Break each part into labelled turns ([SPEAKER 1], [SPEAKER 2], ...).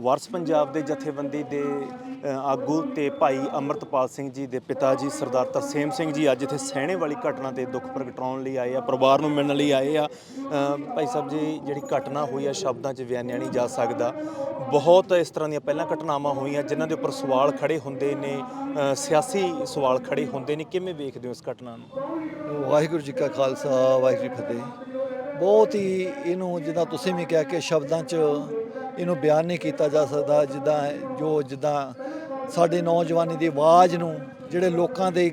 [SPEAKER 1] ਵਾਰਸ ਪੰਜਾਬ ਦੇ ਜਥੇਬੰਦੀ ਦੇ ਆਗੂ ਤੇ ਭਾਈ ਅਮਰਤਪਾਲ ਸਿੰਘ ਜੀ ਦੇ ਪਿਤਾ ਜੀ ਸਰਦਾਰ ਤਰਸੇਮ ਸਿੰਘ ਜੀ ਅੱਜ ਇੱਥੇ ਸਹਿਣੇ ਵਾਲੀ ਘਟਨਾ ਤੇ ਦੁੱਖ ਪ੍ਰਗਟਾਉਣ ਲਈ ਆਏ ਆ, ਪਰਿਵਾਰ ਨੂੰ ਮਿਲਣ ਲਈ ਆਏ ਆ। ਭਾਈ ਸਾਹਿਬ ਜੀ, ਜਿਹੜੀ ਘਟਨਾ ਹੋਈ ਆ, ਸ਼ਬਦਾਂ 'ਚ ਬਿਆਨਿਆ ਨਹੀਂ ਜਾ ਸਕਦਾ। ਬਹੁਤ ਇਸ ਤਰ੍ਹਾਂ ਦੀਆਂ ਪਹਿਲਾਂ ਘਟਨਾਵਾਂ ਹੋਈਆਂ ਜਿਨ੍ਹਾਂ ਦੇ ਉੱਪਰ ਸਵਾਲ ਖੜੇ ਹੁੰਦੇ ਨੇ ਸਿਆਸੀ ਸਵਾਲ ਖੜੇ ਹੁੰਦੇ ਨੇ। ਕਿਵੇਂ ਵੇਖਦੇ ਹੋ ਇਸ ਘਟਨਾ ਨੂੰ?
[SPEAKER 2] ਵਾਹਿਗੁਰੂ ਜੀ ਕਾ ਖਾਲਸਾ, ਵਾਹਿਗੁਰੂ ਫਤਿਹ। ਬਹੁਤ ਹੀ ਇਹਨੂੰ ਜਿੱਦਾਂ ਤੁਸੀਂ ਵੀ ਕਿਹਾ ਕਿ ਸ਼ਬਦਾਂ 'ਚ ਇਹਨੂੰ ਬਿਆਨ ਨਹੀਂ ਕੀਤਾ ਜਾ ਸਕਦਾ, ਜਿੱਦਾਂ ਜੋ ਜਿੱਦਾਂ ਸਾਡੇ ਨੌਜਵਾਨੀ ਦੀ ਆਵਾਜ਼ ਨੂੰ ਜਿਹੜੇ ਲੋਕਾਂ ਦੇ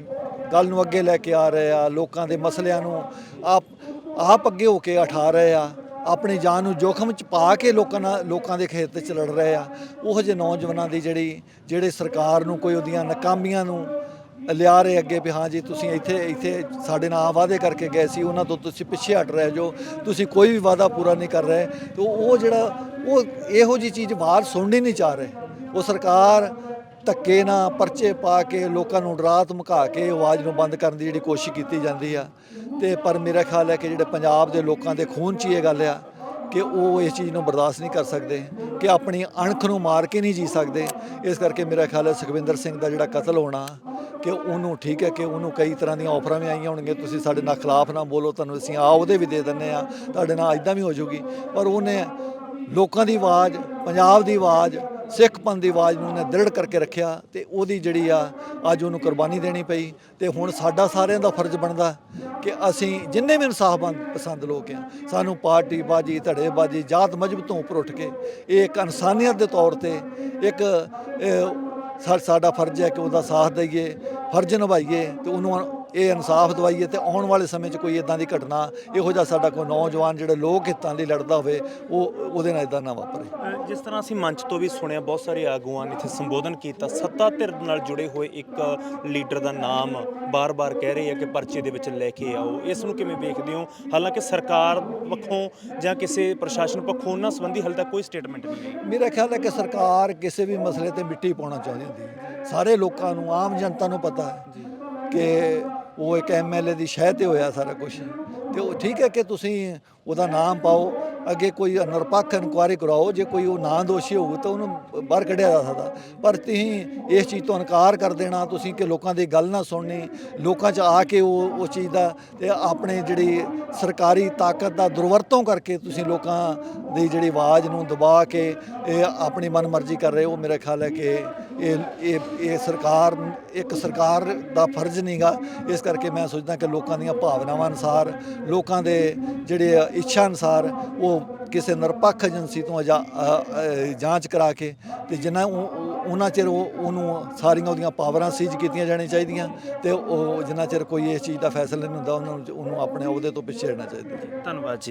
[SPEAKER 2] ਗੱਲ ਨੂੰ ਅੱਗੇ ਲੈ ਕੇ ਆ ਰਹੇ ਆ, ਲੋਕਾਂ ਦੇ ਮਸਲਿਆਂ ਨੂੰ ਆਪ ਆਪ ਅੱਗੇ ਹੋ ਕੇ ਉਠਾ ਰਹੇ ਆ, ਆਪਣੀ ਜਾਨ ਨੂੰ ਜੋਖਮ ਚ ਪਾ ਕੇ ਲੋਕਾਂ ਨਾਲ, ਲੋਕਾਂ ਦੇ ਖੇਤ 'ਚ ਲੜ ਰਹੇ ਆ, ਉਹ ਜਿਹੇ ਨੌਜਵਾਨਾਂ ਦੀ ਜਿਹੜੀ, ਜਿਹੜੇ ਸਰਕਾਰ ਨੂੰ ਕੋਈ ਉਹਦੀਆਂ ਨਾਕਾਮੀਆਂ ਨੂੰ ਲਿਆ ਰਹੇ ਅੱਗੇ ਵੀ ਹਾਂ ਜੀ, ਤੁਸੀਂ ਇੱਥੇ ਇੱਥੇ ਸਾਡੇ ਨਾਲ ਵਾਅਦੇ ਕਰਕੇ ਗਏ ਸੀ, ਉਹਨਾਂ ਤੋਂ ਤੁਸੀਂ ਪਿੱਛੇ ਹਟ ਰਹੇ ਜੋ ਤੁਸੀਂ ਕੋਈ ਵੀ ਵਾਅਦਾ ਪੂਰਾ ਨਹੀਂ ਕਰ ਰਹੇ, ਤੇ ਉਹ ਜਿਹੜਾ, ਉਹ ਇਹੋ ਜੀ ਚੀਜ਼ ਬਾਹਰ ਸੁਣਨੀ ਨਹੀਂ ਚਾਹ ਰਹੇ। ਉਹ ਸਰਕਾਰ ਧੱਕੇ ਨਾਲ ਪਰਚੇ ਪਾ ਕੇ ਲੋਕਾਂ ਨੂੰ ਡਰਾ ਧਮਕਾ ਕੇ ਆਵਾਜ਼ ਨੂੰ ਬੰਦ ਕਰਨ ਦੀ ਜਿਹੜੀ ਕੋਸ਼ਿਸ਼ ਕੀਤੀ ਜਾਂਦੀ ਆ। ਤੇ ਪਰ ਮੇਰਾ ਖਿਆਲ ਹੈ ਕਿ ਜਿਹੜੇ ਪੰਜਾਬ ਦੇ ਲੋਕਾਂ ਦੇ ਖੂਨ 'ਚ ਇਹ ਗੱਲ ਆ ਕਿ ਉਹ ਇਸ ਚੀਜ਼ ਨੂੰ ਬਰਦਾਸ਼ਤ ਨਹੀਂ ਕਰ ਸਕਦੇ, ਕਿ ਆਪਣੀ ਅਣਖ ਨੂੰ ਮਾਰ ਕੇ ਨਹੀਂ ਜੀ ਸਕਦੇ। ਇਸ ਕਰਕੇ ਮੇਰਾ ਖਿਆਲ ਹੈ ਸੁਖਵਿੰਦਰ ਸਿੰਘ ਦਾ ਜਿਹੜਾ ਕਤਲ ਹੋਣਾ, ਕਿ ਉਹਨੂੰ ਠੀਕ ਹੈ ਕਿ ਉਹਨੂੰ ਕਈ ਤਰ੍ਹਾਂ ਦੀਆਂ ਆਫਰਾਂ ਵੀ ਆਈਆਂ ਹੋਣਗੀਆਂ। ਤੁਸੀਂ ਸਾਡੇ ਨਾਲ ਖਿਲਾਫ ਨਾ ਬੋਲੋ, ਤੁਹਾਨੂੰ ਅਸੀਂ ਆ ਉਹਦੇ ਵੀ ਦੇ ਦਿੰਨੇ ਆ ਤੁਹਾਡੇ ਨਾਲ ਇਦਾਂ ਵੀ ਹੋ ਜਾਊਗੀ ਪਰ ਉਹਨੇ ਲੋਕਾਂ ਦੀ ਆਵਾਜ਼, ਪੰਜਾਬ ਦੀ ਆਵਾਜ਼ ਸਿੱਖ ਪੰਥ ਦੀ ਆਵਾਜ਼ ਨੂੰ ਉਹਨੇ ਦ੍ਰਿੜ ਕਰਕੇ ਰੱਖਿਆ ਤੇ ਉਹਦੀ ਜਿਹੜੀ ਆ, ਅੱਜ ਉਹਨੂੰ ਕੁਰਬਾਨੀ ਦੇਣੀ ਪਈ ਤੇ ਹੁਣ ਸਾਡਾ ਸਾਰਿਆਂ ਦਾ ਫਰਜ਼ ਬਣਦਾ ਕਿ ਅਸੀਂ ਜਿੰਨੇ ਵੀ ਇਨਸਾਫ ਪਸੰਦ ਲੋਕ ਆ, ਸਾਨੂੰ ਪਾਰਟੀ ਬਾਜੀ, ਧੜੇ ਜਾਤ ਮਜਬ ਤੋਂ ਉੱਪਰ ਉੱਠ ਕੇ ਇਹ ਇੱਕ ਇਨਸਾਨੀਅਤ ਦੇ ਤੌਰ ਤੇ ਇੱਕ ਸਾਡਾ ਫਰਜ਼ ਹੈ ਕਿ ਉਹਦਾ ਸਾਥ ਦਈਏ, ਫਰਜ਼ ਨਿਭਾਈਏ ਤੇ ਉਹਨੂੰ ਇਹ ਇਨਸਾਫ ਦਵਾਈਏ ਤੇ ਆਉਣ ਵਾਲੇ ਸਮੇਂ 'ਚ ਕੋਈ ਇਦਾਂ ਦੀ ਘਟਨਾ ਇਹੋ ਜਿਹਾ ਸਾਡਾ ਕੋਈ ਨੌਜਵਾਨ ਜਿਹੜੇ ਲੋਕ ਹਿੱਤਾਂ ਲਈ ਲੜਦਾ ਹੋਵੇ ਉਹ ਉਹਦੇ ਨਾਲ ਇਦਾਂ ਨਾ ਵਾਪਰੇ।
[SPEAKER 1] ਜਿਸ ਤਰ੍ਹਾਂ ਅਸੀਂ ਮੰਚ ਤੋਂ ਵੀ ਸੁਣਿਆ ਬਹੁਤ ਸਾਰੇ ਆਗੂਆਂ ਨੇ ਇੱਥੇ ਸੰਬੋਧਨ ਕੀਤਾ। ਸੱਤਾ ਧਿਰ ਨਾਲ ਜੁੜੇ ਹੋਏ ਇੱਕ ਲੀਡਰ ਦਾ ਨਾਮ ਬਾਰ-ਬਾਰ ਕਹਿ ਰਹੇ ਆ ਕਿ ਪਰਚੇ ਦੇ ਵਿੱਚ ਲੈ ਕੇ ਆਓ। ਇਸ ਨੂੰ ਕਿਵੇਂ ਵੇਖਦੇ ਹੋ? ਹਾਲਾਂਕਿ ਸਰਕਾਰ ਪੱਖੋਂ ਜਾਂ ਕਿਸੇ ਪ੍ਰਸ਼ਾਸਨ ਪੱਖੋਂ ਉਹਨਾਂ ਸੰਬੰਧੀ ਹਾਲੇ ਤੱਕ ਕੋਈ ਸਟੇਟਮੈਂਟ ਨਹੀਂ
[SPEAKER 2] ਮੇਰਾ ਖਿਆਲ ਹੈ ਕਿ ਸਰਕਾਰ ਕਿਸੇ ਵੀ ਮਸਲੇ ਤੇ ਮਿੱਟੀ ਪਾਉਣਾ ਚਾਹੁੰਦੀ ਹੁੰਦੀ ਸਾਰੇ ਲੋਕਾਂ ਨੂੰ ਆਮ ਜਨਤਾ ਨੂੰ ਪਤਾ ਹੈ ਕਿ ਉਹ ਇੱਕ ਐਮਐਲਏ ਦੀ ਸ਼ਹਿ ਤੇ ਹੋਇਆ ਸਾਰਾ ਕੁਝ ਤੇ ਉਹ ਠੀਕ ਹੈ ਕਿ ਤੁਸੀਂ ਉਹਦਾ ਨਾਮ ਪਾਓ, ਅੱਗੇ ਕੋਈ ਨਿਰਪੱਖ ਇਨਕੁਆਇਰੀ ਕਰਾਓ, ਜੇ ਕੋਈ ਉਹ ਨਾ ਦੋਸ਼ੀ ਹੋਊ ਤਾਂ ਉਹਨੂੰ ਬਾਹਰ ਕੱਢਿਆ ਜਾ ਸਕਦਾ। ਪਰ ਤੁਸੀਂ ਇਸ ਚੀਜ਼ ਤੋਂ ਇਨਕਾਰ ਕਰ ਦੇਣਾ, ਤੁਸੀਂ ਕਿ ਲੋਕਾਂ ਦੀ ਗੱਲ ਨਾ ਸੁਣਨੀ, ਲੋਕਾਂ 'ਚ ਆ ਕੇ ਉਹ, ਉਸ ਚੀਜ਼ ਦਾ ਤੇ ਆਪਣੇ ਜਿਹੜੀ ਸਰਕਾਰੀ ਤਾਕਤ ਦਾ ਦੁਰਵਰਤੋਂ ਕਰਕੇ ਤੁਸੀਂ ਲੋਕਾਂ ਦੀ ਜਿਹੜੀ ਆਵਾਜ਼ ਨੂੰ ਦਬਾ ਕੇ ਇਹ ਆਪਣੀ ਮਨਮਰਜ਼ੀ ਕਰ ਰਹੇ ਉਹ ਮੇਰਾ ਖਿਆਲ ਹੈ ਕਿ ਇਹ ਇਹ ਇਹ ਸਰਕਾਰ, ਇੱਕ ਸਰਕਾਰ ਦਾ ਫਰਜ਼ ਨਹੀਂਗਾ ਇਸ ਕਰਕੇ ਮੈਂ ਸੋਚਦਾ ਕਿ ਲੋਕਾਂ ਦੀਆਂ ਭਾਵਨਾਵਾਂ ਅਨੁਸਾਰ ਲੋਕਾਂ ਦੇ ਜਿਹੜੇ ਇੱਛਾ ਅਨੁਸਾਰ ਉਹ ਕਿਸੇ ਨਿਰਪੱਖ ਏਜੰਸੀ ਤੋਂ ਜਾ- ਜਾਂਚ ਕਰਾ ਕੇ ਤੇ ਜਿੰਨਾ ਉਹ- ਉਹਨਾਂ ਚਿਰ ਉਹ, ਉਹਨੂੰ ਸਾਰੀਆਂ ਉਹਦੀਆਂ ਪਾਵਰਾਂ ਸੀਜ਼ ਕੀਤੀਆਂ ਜਾਣੀਆਂ ਚਾਹੀਦੀਆਂ ਤੇ ਉਹ ਜਿੰਨਾ ਚਿਰ ਕੋਈ ਇਸ ਚੀਜ਼ ਦਾ ਫੈਸਲਾ ਨਹੀਂ ਹੁੰਦਾ, ਉਹਨਾਂ ਨੂੰ, ਉਹਨੂੰ ਆਪਣੇ ਅਹੁਦੇ ਤੋਂ ਪਿੱਛੇ ਰਹਿਣਾ ਚਾਹੀਦਾ
[SPEAKER 1] ਧੰਨਵਾਦ ਜੀ।